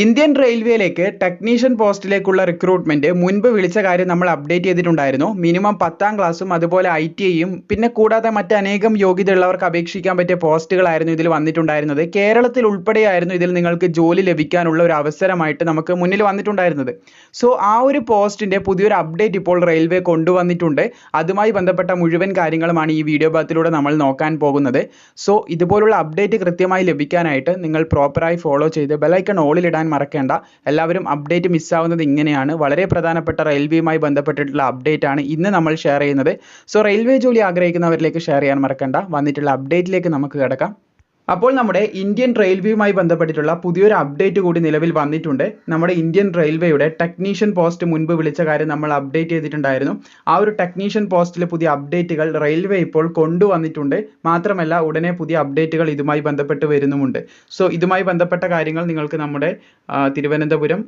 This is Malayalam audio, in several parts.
ഇന്ത്യൻ റെയിൽവേയിലേക്ക് ടെക്നീഷ്യൻ പോസ്റ്റിലേക്കുള്ള റിക്രൂട്ട്മെന്റ് മുൻപ് വിളിച്ച കാര്യം നമ്മൾ അപ്ഡേറ്റ് ചെയ്തിട്ടുണ്ടായിരുന്നു. മിനിമം പത്താം ക്ലാസ്സും അതുപോലെ ഐ ടി ഐയും പിന്നെ കൂടാതെ മറ്റനേകം യോഗ്യതയുള്ളവർക്ക് അപേക്ഷിക്കാൻ പറ്റിയ പോസ്റ്റുകളായിരുന്നു ഇതിൽ വന്നിട്ടുണ്ടായിരുന്നത്. കേരളത്തിൽ ഉൾപ്പെടെയായിരുന്നു ഇതിൽ നിങ്ങൾക്ക് ജോലി ലഭിക്കാനുള്ള ഒരു അവസരമായിട്ട് നമുക്ക് മുന്നിൽ വന്നിട്ടുണ്ടായിരുന്നത്. സോ ആ ഒരു പോസ്റ്റിന്റെ പുതിയൊരു അപ്ഡേറ്റ് ഇപ്പോൾ റെയിൽവേ കൊണ്ടുവന്നിട്ടുണ്ട്. അതുമായി ബന്ധപ്പെട്ട മുഴുവൻ കാര്യങ്ങളുമാണ് ഈ വീഡിയോ ഭാഗത്തിലൂടെ നമ്മൾ നോക്കാൻ പോകുന്നത്. സോ ഇതുപോലുള്ള അപ്ഡേറ്റ് കൃത്യമായി ലഭിക്കാനായിട്ട് നിങ്ങൾ പ്രോപ്പറായി ഫോളോ ചെയ്ത് ബെലൈക്കൺ ഓളിൽ ഇടാൻ മറക്കേണ്ട. എല്ലാവരും അപ്ഡേറ്റ് മിസ്സാവുന്നത് ഇങ്ങനെയാണ്. വളരെ പ്രധാനപ്പെട്ട റെയിൽവേയുമായി ബന്ധപ്പെട്ടിട്ടുള്ള അപ്ഡേറ്റ് ആണ് ഇന്ന് നമ്മൾ ഷെയർ ചെയ്യുന്നത്. സോ റെയിൽവേ ജോലി ആഗ്രഹിക്കുന്നവരിലേക്ക് ഷെയർ ചെയ്യാൻ മറക്കണ്ട. വന്നിട്ടുള്ള അപ്ഡേറ്റിലേക്ക് നമുക്ക് കിടക്കാം. അപ്പോൾ നമ്മുടെ ഇന്ത്യൻ റെയിൽവേയുമായി ബന്ധപ്പെട്ടിട്ടുള്ള പുതിയൊരു അപ്ഡേറ്റ് കൂടി നിലവിൽ വന്നിട്ടുണ്ട്. നമ്മുടെ ഇന്ത്യൻ റെയിൽവേയുടെ ടെക്നീഷ്യൻ പോസ്റ്റ് മുൻപ് വിളിച്ച കാര്യം നമ്മൾ അപ്ഡേറ്റ് ചെയ്തിട്ടുണ്ടായിരുന്നു. ആ ഒരു ടെക്നീഷ്യൻ പോസ്റ്റിലെ പുതിയ അപ്ഡേറ്റുകൾ റെയിൽവേ ഇപ്പോൾ കൊണ്ടുവന്നിട്ടുണ്ട്. മാത്രമല്ല ഉടനെ പുതിയ അപ്ഡേറ്റുകൾ ഇതുമായി ബന്ധപ്പെട്ട് വരുന്നുമുണ്ട്. സോ ഇതുമായി ബന്ധപ്പെട്ട കാര്യങ്ങൾ നിങ്ങൾക്ക് നമ്മുടെ തിരുവനന്തപുരം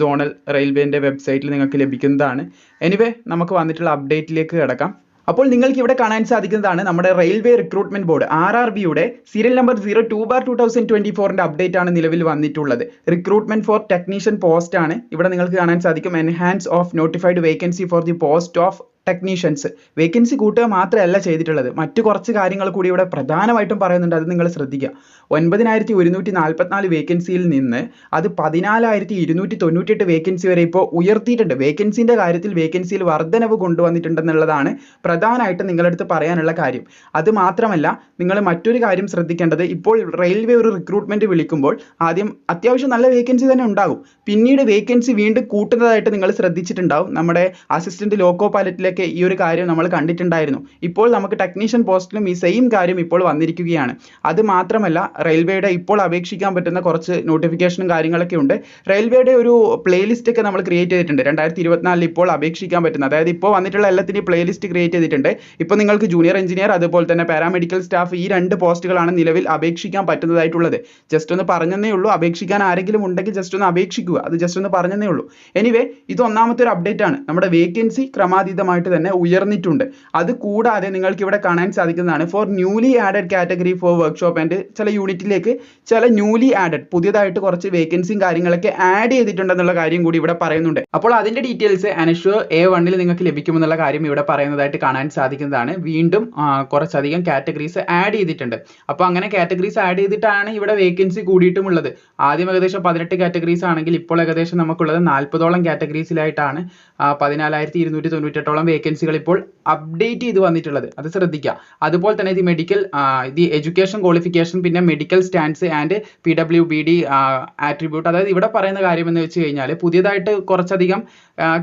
സോണൽ റെയിൽവേന്റെ വെബ്സൈറ്റിൽ നിങ്ങൾക്ക് ലഭിക്കുന്നതാണ്. എനിവേ നമുക്ക് വന്നിട്ടുള്ള അപ്ഡേറ്റിലേക്ക് കിടക്കാം. അപ്പോൾ നിങ്ങൾക്ക് ഇവിടെ കാണാൻ സാധിക്കുന്നതാണ് നമ്മുടെ railway recruitment board R R ബിയുടെ serial number zero two bar two thousand twenty ഫോറിന്റെ അപ്ഡേറ്റ് ആണ് നിലവിൽ വന്നിട്ടുള്ളത്. റിക്രൂട്ട്മെന്റ് ഫോർ ടെക്നീഷ്യൻ പോസ്റ്റ് ആണ്. ഇവിടെ നിങ്ങൾക്ക് കാണാൻ സാധിക്കും enhance of notified vacancy for the post of technicians vacancy കൂട്ടുക മാത്രമല്ല ചെയ്തിട്ടുള്ളത്. മറ്റു കുറച്ച് കാര്യങ്ങൾ കൂടി ഇവിടെ പ്രധാനമായിട്ടും പറയുന്നുണ്ട്. അത് നിങ്ങൾ ശ്രദ്ധിക്കുക. ഒൻപതിനായിരത്തി ഒരുന്നൂറ്റി നാൽപ്പത്തിനാല് വേക്കൻസിയിൽ നിന്ന് അത് പതിനാലായിരത്തി ഇരുന്നൂറ്റി തൊണ്ണൂറ്റെട്ട് വേക്കൻസി വരെ ഇപ്പോൾ ഉയർത്തിയിട്ടുണ്ട്. വേക്കൻസിന്റെ കാര്യത്തിൽ വേക്കൻസിയിൽ വർധനവ് കൊണ്ടുവന്നിട്ടുണ്ടെന്നുള്ളതാണ് പ്രധാനമായിട്ടും നിങ്ങളടുത്ത് പറയാനുള്ള കാര്യം. അത് മാത്രമല്ല നിങ്ങൾ മറ്റൊരു കാര്യം ശ്രദ്ധിക്കേണ്ടത് ഇപ്പോൾ റെയിൽവേ ഒരു റിക്രൂട്ട്മെന്റ് വിളിക്കുമ്പോൾ ആദ്യം അത്യാവശ്യം നല്ല വേക്കൻസി തന്നെ ഉണ്ടാകും. പിന്നീട് വേക്കൻസി വീണ്ടും കൂട്ടുന്നതായിട്ട് നിങ്ങൾ ശ്രദ്ധിച്ചിട്ടുണ്ടാവും. നമ്മുടെ അസിസ്റ്റന്റ് ലോക്കോ പൈലറ്റിലൊക്കെ ഈ ഒരു കാര്യം നമ്മൾ കണ്ടിട്ടുണ്ടായിരുന്നു. ഇപ്പോൾ നമുക്ക് ടെക്നീഷ്യൻ പോസ്റ്റിലും ഈ സെയിം കാര്യം ഇപ്പോൾ വന്നിരിക്കുകയാണ്. അത് മാത്രമല്ല റെയിൽവേയുടെ ഇപ്പോൾ അപേക്ഷിക്കാൻ പറ്റുന്ന കുറച്ച് നോട്ടിഫിക്കേഷനും കാര്യങ്ങളൊക്കെ ഉണ്ട്. റെയിൽവേയുടെ ഒരു പ്ലേലിസ്റ്റ് ഒക്കെ നമ്മൾ ക്രിയേറ്റ് ചെയ്തിട്ടുണ്ട്. രണ്ടായിരത്തി ഇരുപത്തിനാലിൽ ഇപ്പോൾ അപേക്ഷിക്കാൻ പറ്റുന്ന അതായത് ഇപ്പോൾ വന്നിട്ടുള്ള എല്ലാത്തിന്റെയും പ്ലേലിസ്റ്റ് ക്രിയേറ്റ് ചെയ്തിട്ടുണ്ട്. ഇപ്പോൾ നിങ്ങൾക്ക് ജൂനിയർ എഞ്ചിനീയർ അതുപോലെ തന്നെ പാരാമെഡിക്കൽ സ്റ്റാഫ് ഈ രണ്ട് പോസ്റ്റുകളാണ് നിലവിൽ അപേക്ഷിക്കാൻ പറ്റുന്നതായിട്ടുള്ളത്. ജസ്റ്റ് ഒന്ന് പറഞ്ഞതേ ഉള്ളൂ. അപേക്ഷിക്കാൻ ആരെങ്കിലും ഉണ്ടെങ്കിൽ ജസ്റ്റ് ഒന്ന് അപേക്ഷിക്കുക. അത് ജസ്റ്റ് ഒന്ന് പറഞ്ഞതേ ഉള്ളൂ. എനിവേ ഇത് ഒന്നാമത്തെ ഒരു അപ്ഡേറ്റ് ആണ്. നമ്മുടെ വേക്കൻസി ക്രമാതീതമായിട്ട് തന്നെ ഉയർന്നിട്ടുണ്ട്. അത് കൂടാതെ നിങ്ങൾക്ക് ഇവിടെ കാണാൻ സാധിക്കുന്നതാണ് for newly added category for workshop and ചില യൂണിറ്റിലേക്ക് ചില ന്യൂലി ആഡഡ് പുതിയതായിട്ട് കുറച്ച് വേക്കൻസിയും കാര്യങ്ങളൊക്കെ ആഡ് ചെയ്തിട്ടുണ്ടെന്നുള്ള കാര്യം കൂടി ഇവിടെ പറയുന്നുണ്ട്. അപ്പോൾ അതിന്റെ ഡീറ്റെയിൽസ് അനഷ്വർ എ വണ്ണിൽ നിങ്ങൾക്ക് ലഭിക്കുമെന്നുള്ള കാര്യം ഇവിടെ പറയുന്നതായിട്ട് കാണാൻ സാധിക്കുന്നതാണ്. വീണ്ടും കുറച്ചധികം കാറ്റഗറീസ് ആഡ് ചെയ്തിട്ടുണ്ട്. അപ്പോൾ അങ്ങനെ കാറ്റഗറീസ് ആഡ് ചെയ്തിട്ടാണ് ഇവിടെ വേക്കൻസി കൂടിയിട്ടുമുള്ളത്. ആദ്യം ഏകദേശം പതിനെട്ട് കാറ്റഗറീസ് ആണെങ്കിൽ ഇപ്പോൾ ഏകദേശം നമുക്കുള്ളത് നാൽപ്പതോളം കാറ്റഗറീസിലായിട്ടാണ് പതിനാലായിരത്തി ഇരുന്നൂറ്റി തൊണ്ണൂറ്റെട്ടോളം വേക്കൻസികൾ ഇപ്പോൾ അപ്ഡേറ്റ് ചെയ്ത് വന്നിട്ടുള്ളത്. അത് ശ്രദ്ധിക്കുക അതുപോലെ തന്നെ ഇത് മെഡിക്കൽ ഇത് എഡ്യൂക്കേഷൻ ക്വാളിഫിക്കേഷൻ പിന്നെ medical stands and P W B D attribute അതായത് ഇവിടെ പറയുന്ന കാര്യം എന്ന് വെച്ച് കഴിഞ്ഞാൽ പുതിയതായിട്ട് കുറച്ചധികം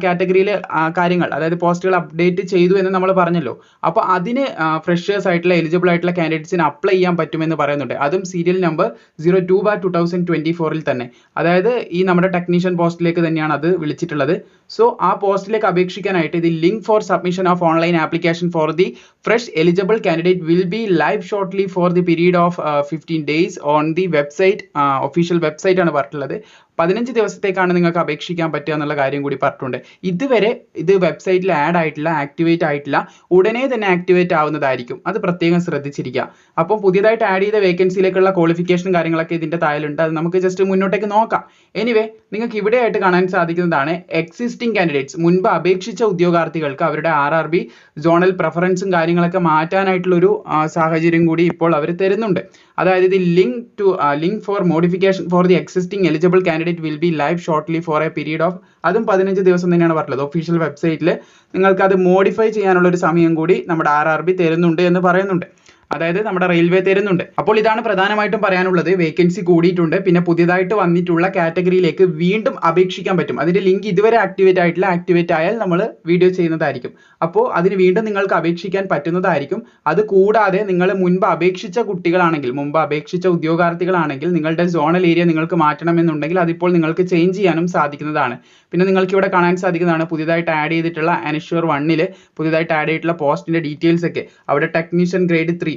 കാറ്റഗറിയിൽ കാര്യങ്ങൾ അതായത് പോസ്റ്റുകൾ അപ്ഡേറ്റ് ചെയ്തു എന്ന് നമ്മൾ പറഞ്ഞല്ലോ. അപ്പോൾ അതിന് ഫ്രഷേഴ്സ് ആയിട്ടുള്ള എലിജിബിൾ ആയിട്ടുള്ള കാൻഡിഡേറ്റ്സിന് അപ്ലൈ ചെയ്യാൻ പറ്റുമെന്ന് പറയുന്നുണ്ട്. അതും serial number zero two bar two thousand twenty ഫോറിൽ തന്നെ. അതായത് ഈ നമ്മുടെ ടെക്നീഷ്യൻ പോസ്റ്റിലേക്ക് തന്നെയാണ് അത് വിളിച്ചിട്ടുള്ളത്. സോ ആ പോസ്റ്റിലേക്ക് അപേക്ഷിക്കാനായിട്ട് ഇത് link for submission of online application for the fresh eligible candidate will be live shortly for the period of fifteen days on the website official website ആണ് പറഞ്ഞിട്ടുള്ളത്. പതിനഞ്ച് ദിവസത്തേക്കാണ് നിങ്ങൾക്ക് അപേക്ഷിക്കാൻ പറ്റുക എന്നുള്ള കാര്യം കൂടി പറഞ്ഞിട്ടുണ്ട്. ഇതുവരെ ഇത് വെബ്സൈറ്റിൽ ആഡ് ആയിട്ടില്ല ആക്ടിവേറ്റ് ആയിട്ടില്ല. ഉടനെ തന്നെ ആക്ടിവേറ്റ് ആവുന്നതായിരിക്കും. അത് പ്രത്യേകം ശ്രദ്ധിച്ചിരിക്കുക. അപ്പോൾ പുതിയതായിട്ട് ആഡ് ചെയ്ത വേക്കൻസിയിലേക്കുള്ള ക്വാളിഫിക്കേഷൻ കാര്യങ്ങളൊക്കെ ഇതിന്റെ താഴെയുണ്ട് അത് നമുക്ക് ജസ്റ്റ് മുന്നോട്ടേക്ക് നോക്കാം. എനിവേ നിങ്ങൾക്ക് ഇവിടെ ആയിട്ട് കാണാൻ സാധിക്കുന്നതാണ് എക്സിസ്റ്റിംഗ് കാൻഡിഡേറ്റ്സ് മുൻപ് അപേക്ഷിച്ച ഉദ്യോഗാർത്ഥികൾക്ക് അവരുടെ ആർ ആർ ബി സോണൽ പ്രിഫറൻസും കാര്യങ്ങളൊക്കെ മാറ്റാനായിട്ടുള്ള ഒരു സാഹചര്യം കൂടി ഇപ്പോൾ അവർ തരുന്നുണ്ട്. അതായത് ഇത് link to link for modification for the existing eligible candidate will be live shortly for a period of അതും പതിനഞ്ച് ദിവസം തന്നെയാണ് പറഞ്ഞത് ഒഫീഷ്യൽ വെബ്സൈറ്റിൽ നിങ്ങൾക്ക് അത് മോഡിഫൈ ചെയ്യാനുള്ള ഒരു സമയം കൂടി നമ്മുടെ ആർ ആർ ബി തരുന്നുണ്ട് എന്ന് പറയുന്നുണ്ട്. അതായത് നമ്മുടെ റെയിൽവേ തരുന്നുണ്ട്. അപ്പോൾ ഇതാണ് പ്രധാനമായിട്ടും പറയാനുള്ളത്. വേക്കൻസി കൂടിയിട്ടുണ്ട്. പിന്നെ പുതിയതായിട്ട് വന്നിട്ടുള്ള കാറ്റഗറിയിലേക്ക് വീണ്ടും അപേക്ഷിക്കാൻ പറ്റും. അതിന്റെ ലിങ്ക് ഇതുവരെ ആക്ടിവേറ്റ് ആയിട്ടില്ല. ആക്ടിവേറ്റ് ആയാൽ നമ്മൾ വീഡിയോ ചെയ്യുന്നതായിരിക്കും. അപ്പോൾ അതിന് വീണ്ടും നിങ്ങൾക്ക് അപേക്ഷിക്കാൻ പറ്റുന്നതായിരിക്കും. അത് കൂടാതെ നിങ്ങൾ മുൻപ് അപേക്ഷിച്ച കുട്ടികളാണെങ്കിൽ മുമ്പ് അപേക്ഷിച്ച ഉദ്യോഗാർത്ഥികളാണെങ്കിൽ നിങ്ങളുടെ സോണൽ ഏരിയ നിങ്ങൾക്ക് മാറ്റണമെന്നുണ്ടെങ്കിൽ അതിപ്പോൾ നിങ്ങൾക്ക് ചേഞ്ച് ചെയ്യാനും സാധിക്കുന്നതാണ്. പിന്നെ നിങ്ങൾക്ക് ഇവിടെ കാണാൻ സാധിക്കുന്നതാണ് പുതിയതായിട്ട് ആഡ് ചെയ്തിട്ടുള്ള അനഷ്വർ വണ്ണിൽ പുതിയതായിട്ട് ആഡ് ചെയ്തിട്ടുള്ള പോസ്റ്റിന്റെ ഡീറ്റെയിൽസ് ഒക്കെ. അവിടെ technician grade three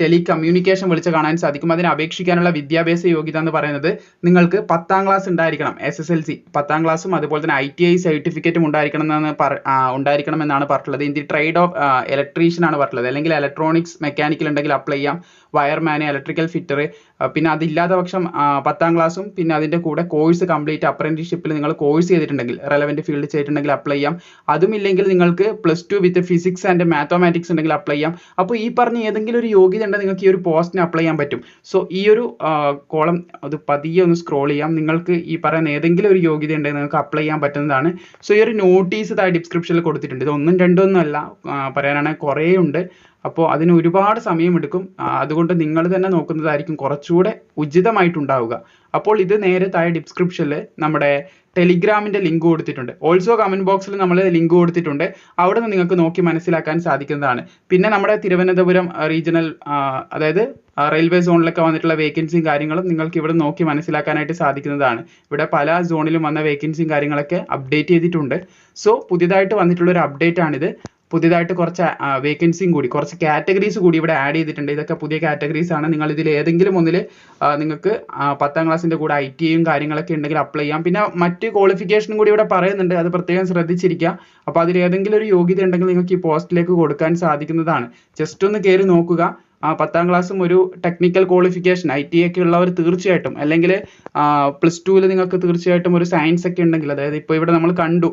telecommunication വിളിച്ച് കാണാൻ സാധിക്കും. അതിന് അപേക്ഷിക്കാനുള്ള വിദ്യാഭ്യാസ യോഗ്യത എന്ന് പറയുന്നത് നിങ്ങൾക്ക് പത്താം ക്ലാസ് ഉണ്ടായിരിക്കണം എസ് എസ് എൽ സി പത്താം ക്ലാസ്സും അതുപോലെ തന്നെ ഐ ടി ഐ സർട്ടിഫിക്കറ്റും ഉണ്ടായിരിക്കണം എന്നാണ് ഉണ്ടായിരിക്കണം എന്നാണ് പറഞ്ഞിട്ടുള്ളത്. In the trade of electrician ആണ് പറഞ്ഞിട്ടുള്ളത്. അല്ലെങ്കിൽ ഇലക്ട്രോണിക്സ് മെക്കാനിക്കൽ ഉണ്ടെങ്കിൽ അപ്ലൈ ചെയ്യാം. വയർമാൻ ഇലക്ട്രിക്കൽ ഫിറ്റർ പിന്നെ അതില്ലാത്ത പക്ഷം പത്താം ക്ലാസ്സും പിന്നെ അതിന്റെ കൂടെ കോഴ്സ് കംപ്ലീറ്റ് അപ്രന്റീസ്ഷിപ്പിൽ നിങ്ങൾ കോഴ്സ് ചെയ്തിട്ടുണ്ടെങ്കിൽ റെലവന്റ് ഫീൽഡ് ചെയ്തിട്ടുണ്ടെങ്കിൽ അപ്ലൈ ചെയ്യാം. അതും ഇല്ലെങ്കിൽ നിങ്ങൾക്ക് plus two with physics and mathematics ഉണ്ടെങ്കിൽ അപ്ലൈ ചെയ്യാം. അപ്പോൾ ഈ പറഞ്ഞ ഏതെങ്കിലും ഒരു യോഗ്യത ഉണ്ടെങ്കിൽ നിങ്ങൾക്ക് ഈ ഒരു പോസ്റ്റിന് അപ്ലൈ ചെയ്യാൻ പറ്റും. സോ ഈ ഒരു കോളം അത് പതിയെ ഒന്ന് സ്ക്രോൾ ചെയ്യാം. നിങ്ങൾക്ക് ഈ പറയുന്ന ഏതെങ്കിലും ഒരു യോഗ്യത ഉണ്ടെങ്കിൽ നിങ്ങൾക്ക് അപ്ലൈ ചെയ്യാൻ പറ്റുന്നതാണ്. സോ ഈ ഒരു നോട്ടീസ് താഴെ ഡിസ്ക്രിപ്ഷനിൽ കൊടുത്തിട്ടുണ്ട്. ഇത് ഒന്നും രണ്ടും ഒന്നും അല്ല. പറയാനാണെങ്കിൽ കുറേ ഉണ്ട് അപ്പോൾ അതിന് ഒരുപാട് സമയമെടുക്കും. അതുകൊണ്ട് നിങ്ങൾ തന്നെ നോക്കുന്നതായിരിക്കും കുറച്ചുകൂടെ ഉചിതമായിട്ടുണ്ടാവുക. അപ്പോൾ ഇത് നേരെ താഴെ ഡിസ്ക്രിപ്ഷനിൽ നമ്മുടെ ടെലിഗ്രാമിന്റെ ലിങ്ക് കൊടുത്തിട്ടുണ്ട്. ഓൾസോ കമന്റ് ബോക്സിൽ നമ്മൾ ലിങ്ക് കൊടുത്തിട്ടുണ്ട്. അവിടെ നിന്ന് നിങ്ങൾക്ക് നോക്കി മനസ്സിലാക്കാൻ സാധിക്കുന്നതാണ്. പിന്നെ നമ്മുടെ തിരുവനന്തപുരം റീജിയണൽ അതായത് റെയിൽവേ സോണിലൊക്കെ വന്നിട്ടുള്ള വേക്കൻസിയും കാര്യങ്ങളും നിങ്ങൾക്ക് ഇവിടെ നോക്കി മനസ്സിലാക്കാനായിട്ട് സാധിക്കുന്നതാണ്. ഇവിടെ പല സോണിലും വന്ന വേക്കൻസിയും കാര്യങ്ങളൊക്കെ അപ്ഡേറ്റ് ചെയ്തിട്ടുണ്ട്. സോ പുതിയതായിട്ട് വന്നിട്ടുള്ള ഒരു അപ്ഡേറ്റ് ആണിത്. പുതിയതായിട്ട് കുറച്ച് വേക്കൻസിയും കൂടി കുറച്ച് കാറ്റഗറീസ് കൂടി ഇവിടെ ആഡ് ചെയ്തിട്ടുണ്ട്. ഇതൊക്കെ പുതിയ കാറ്റഗറീസ് ആണ്. നിങ്ങൾ ഇതിൽ ഏതെങ്കിലും ഒന്നിൽ നിങ്ങൾക്ക് പത്താം ക്ലാസ്സിന്റെ കൂടെ ഐ ടി ഐയും കാര്യങ്ങളൊക്കെ ഉണ്ടെങ്കിൽ അപ്ലൈ ചെയ്യാം. പിന്നെ മറ്റ് ക്വാളിഫിക്കേഷനും കൂടി ഇവിടെ പറയുന്നുണ്ട്. അത് പ്രത്യേകം ശ്രദ്ധിച്ചിരിക്കുക. അപ്പോൾ അതിൽ ഏതെങ്കിലും ഒരു യോഗ്യത ഉണ്ടെങ്കിൽ നിങ്ങൾക്ക് ഈ പോസ്റ്റിലേക്ക് കൊടുക്കാൻ സാധിക്കുന്നതാണ്. ജസ്റ്റ് ഒന്ന് കയറി നോക്കുക. ആ പത്താം ക്ലാസ്സും ഒരു ടെക്നിക്കൽ ക്വാളിഫിക്കേഷൻ ഐ ടി ഒക്കെ ഉള്ളവർ തീർച്ചയായിട്ടും. അല്ലെങ്കിൽ പ്ലസ് ടുവിൽ നിങ്ങൾക്ക് തീർച്ചയായിട്ടും ഒരു സയൻസ് ഒക്കെ ഉണ്ടെങ്കിൽ അതായത് ഇപ്പോൾ ഇവിടെ നമ്മൾ കണ്ടു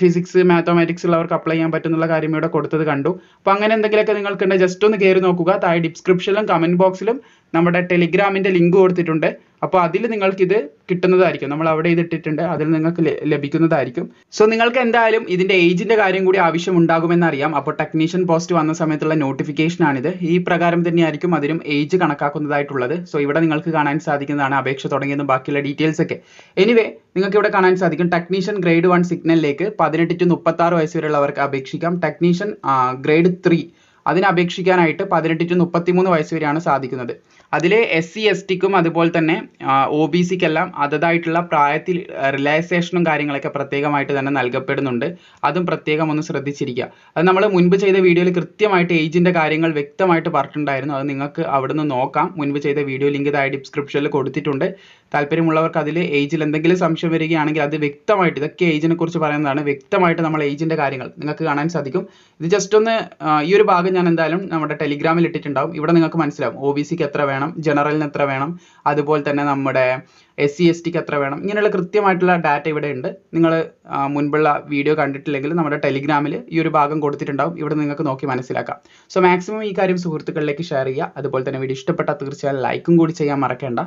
ഫിസിക്സ് മാത്തമാറ്റിക്സ് ഉള്ളവർക്ക് അപ്ലൈ ചെയ്യാൻ പറ്റുന്നുള്ള കാര്യം ഇവിടെ കൊടുത്തത് കണ്ടു. അപ്പോൾ അങ്ങനെ എന്തെങ്കിലുമൊക്കെ നിങ്ങൾക്കുണ്ടെങ്കിൽ ജസ്റ്റ് ഒന്ന് കയറി നോക്കുക. താഴെ ഡിസ്ക്രിപ്ഷനിലും കമന്റ് ബോക്സിലും നമ്മുടെ ടെലിഗ്രാമിന്റെ ലിങ്ക് കൊടുത്തിട്ടുണ്ട്. അപ്പോൾ അതിൽ നിങ്ങൾക്ക് ഇത് കിട്ടുന്നതായിരിക്കും. നമ്മൾ അവിടെ ഇത് ഇട്ടിട്ടുണ്ട് അതിൽ നിങ്ങൾക്ക് ലഭിക്കുന്നതായിരിക്കും. സോ നിങ്ങൾക്ക് എന്തായാലും ഇതിന്റെ ഏജിന്റെ കാര്യം കൂടി ആവശ്യം ഉണ്ടാകുമെന്ന് അറിയാം അപ്പോൾ ടെക്നീഷ്യൻ പോസ്റ്റ് വന്ന സമയത്തുള്ള നോട്ടിഫിക്കേഷൻ ആണിത്. ഈ പ്രകാരം തന്നെയായിരിക്കും അതിനും ഏജ് കണക്കാക്കുന്നതായിട്ടുള്ളത്. സോ ഇവിടെ നിങ്ങൾക്ക് കാണാൻ സാധിക്കുന്നതാണ് അപേക്ഷ തുടങ്ങിയതും ബാക്കിയുള്ള ഡീറ്റെയിൽസ് ഒക്കെ. എനിവേ നിങ്ങൾക്ക് ഇവിടെ കാണാൻ സാധിക്കും. ടെക്നീഷ്യൻ ഗ്രേഡ് വൺ സിഗ്നലിലേക്ക് പതിനെട്ട് ടു മുപ്പത്തി ആറ് വയസ്സ് വരെയുള്ളവർക്ക് അപേക്ഷിക്കാം. ടെക്നീഷ്യൻ ഗ്രേഡ് ത്രീ അതിന് അപേക്ഷിക്കാനായിട്ട് പതിനെട്ട് ടു മുപ്പത്തിമൂന്ന് വയസ്സ് വരെയാണ് സാധിക്കുന്നത്. അതിൽ എസ് സി എസ് ടിക്കും അതുപോലെ തന്നെ ഒ ബി സിക്കെല്ലാം അതതായിട്ടുള്ള പ്രായത്തിൽ റിലാക്സേഷനും കാര്യങ്ങളൊക്കെ പ്രത്യേകമായിട്ട് തന്നെ നൽകപ്പെടുന്നുണ്ട്. അതും പ്രത്യേകം ഒന്ന് ശ്രദ്ധിച്ചിരിക്കുക. അത് നമ്മൾ മുൻപ് ചെയ്ത വീഡിയോയിൽ കൃത്യമായിട്ട് ഏജിന്റെ കാര്യങ്ങൾ വ്യക്തമായിട്ട് പറഞ്ഞിട്ടുണ്ടായിരുന്നു. അത് നിങ്ങൾക്ക് അവിടെ നിന്ന് നോക്കാം. മുൻപ് ചെയ്ത വീഡിയോ ലിങ്ക് താഴെ ഡിസ്ക്രിപ്ഷനിൽ കൊടുത്തിട്ടുണ്ട്. താല്പര്യമുള്ളവർക്ക് അതിൽ ഏജിൽ എന്തെങ്കിലും സംശയം വരികയാണെങ്കിൽ അത് വ്യക്തമായിട്ട് ഇതൊക്കെ ഏജിനെ കുറിച്ച് പറയുന്നതാണ്. വ്യക്തമായിട്ട് നമ്മൾ ഏജിന്റെ കാര്യങ്ങൾ നിങ്ങൾക്ക് കാണാൻ സാധിക്കും. ഇത് ജസ്റ്റ് ഒന്ന് ഈ ഒരു ഭാഗം ഞാൻ എന്തായാലും നമ്മുടെ ടെലിഗ്രാമിൽ ഇട്ടിട്ടുണ്ടാവും. ഇവിടെ നിങ്ങൾക്ക് മനസ്സിലാവും. ഒ ബി സിക്ക് എത്ര വേണം ജനറലിന് എത്ര വേണം അതുപോലെ തന്നെ നമ്മുടെ എസ് സി എസ് ടിക്ക് എത്ര വേണം ഇങ്ങനെയുള്ള കൃത്യമായിട്ടുള്ള ഡാറ്റ ഇവിടെ ഉണ്ട്. നിങ്ങൾ മുൻപുള്ള വീഡിയോ കണ്ടിട്ടില്ലെങ്കിൽ നമ്മുടെ ടെലിഗ്രാമിൽ ഈ ഒരു ഭാഗം കൊടുത്തിട്ടുണ്ടാവും. ഇവിടെ നിങ്ങൾക്ക് നോക്കി മനസ്സിലാക്കാം. സോ മാക്സിമം ഈ കാര്യം സുഹൃത്തുക്കളിലേക്ക് ഷെയർ ചെയ്യുക. അതുപോലെ തന്നെ വീഡിയോ ഇഷ്ടപ്പെട്ടാൽ തീർച്ചയായും ലൈക്കും കൂടി ചെയ്യാൻ മറക്കേണ്ട.